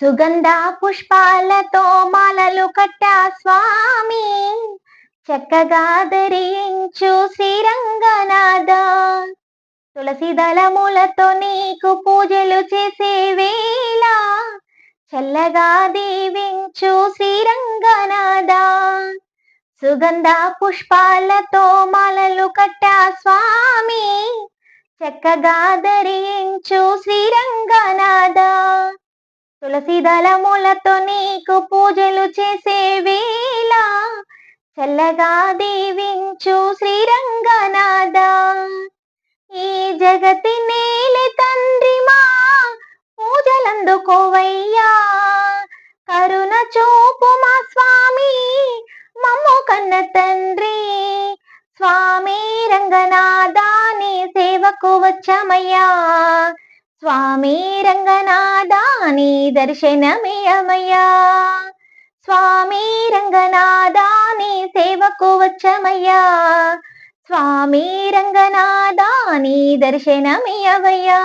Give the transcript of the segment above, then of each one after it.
సుగంధ పుష్పాలతో మాలలు కట్టా స్వామి. చక్కగా ధరించు శ్రీరంగనాథ. తులసి దళములతో నీకు పూజలు చేసే వేళ. చల్లగా దీవించు శ్రీరంగనాథ. సుగంధ పుష్పాలతో మాలలు కట్టా స్వామి. చక్కగా ధరించు శ్రీరంగనాథ. తులసి దళములతో నీకు పూజలు చేసే వేళ చల్లగా దీవించు శ్రీరంగనాథ. ఈ జగతి నేల తండ్రి మా పూజలందుకోవయ్యా. కరుణ చూపు మా స్వామి మమ్ము కన్న తండ్రి. స్వామి రంగనాథాని సేవకు వచ్చమయ్యా. స్వామి రంగనాథాని దర్శనమియమయ్యా స్వామి రంగనాథాని సేవకు వచ్చమయ్యా. స్వామి రంగనాథాని దర్శనమియవయ్యా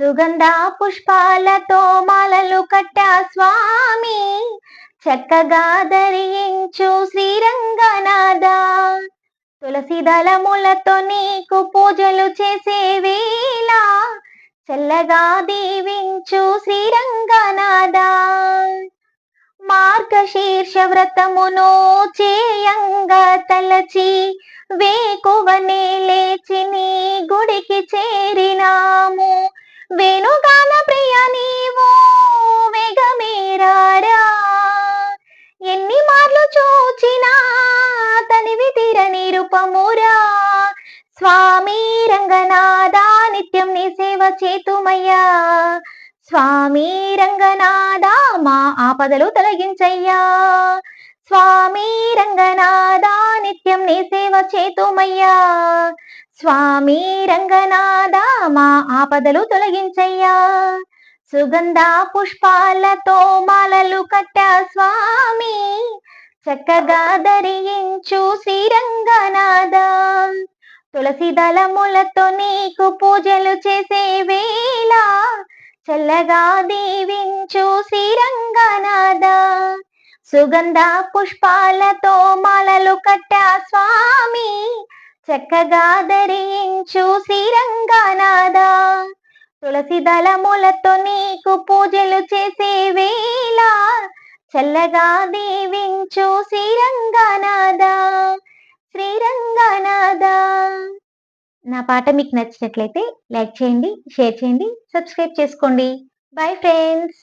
సుగంధ పుష్పాలతో మాలలు కట్టా స్వామి చక్కగా ధరించు శ్రీరంగనాథ తులసి దళములతో నీకు పూజలు చేసే వేళ చల్లగా దీవించు శ్రీరంగనాథ. మార్గశీర్ష వ్రతమును చేయంగా తలచి వేకువనే లేచి నీ గుడికి చేరినాము. వేణుగాన ప్రియ నీవు వేగమేరారా ఎన్ని మార్లు చూచినా తనివి తీర నిరుపమురా స్వామి రంగనాథ నిత్యం నీ సేవ చేతుమయ్యా. స్వామి రంగనాథ మా ఆపదలు తొలగించయ్యా. స్వామి రంగనాథ నిత్యం నీ సేవ చేతుమయ్యా. స్వామి రంగనాథ మా ఆపదలు తొలగించయ్యా. సుగంధ పుష్పాలతో మాలలు కట్టా స్వామి. చక్కగా ధరించు శ్రీరంగనాథ తులసి దళములతో నీకు పూజలు చేసే వేళ చల్లగా దీవించు శ్రీరంగనాథ. సుగంధ పుష్పాలతో మాలలు కట్టా స్వామి చక్కగా ధరించు శ్రీరంగనాథ. తులసి దళములతో నీకు పూజలు చేసే వేళ చల్లగా దీవించు శ్రీరంగనాథ. శ్రీరంగనాథ. నా పాట మీకు నచ్చినట్లయితే లైక్ చేయండి షేర్ చేయండి సబ్స్క్రైబ్ చేసుకోండి. Bye friends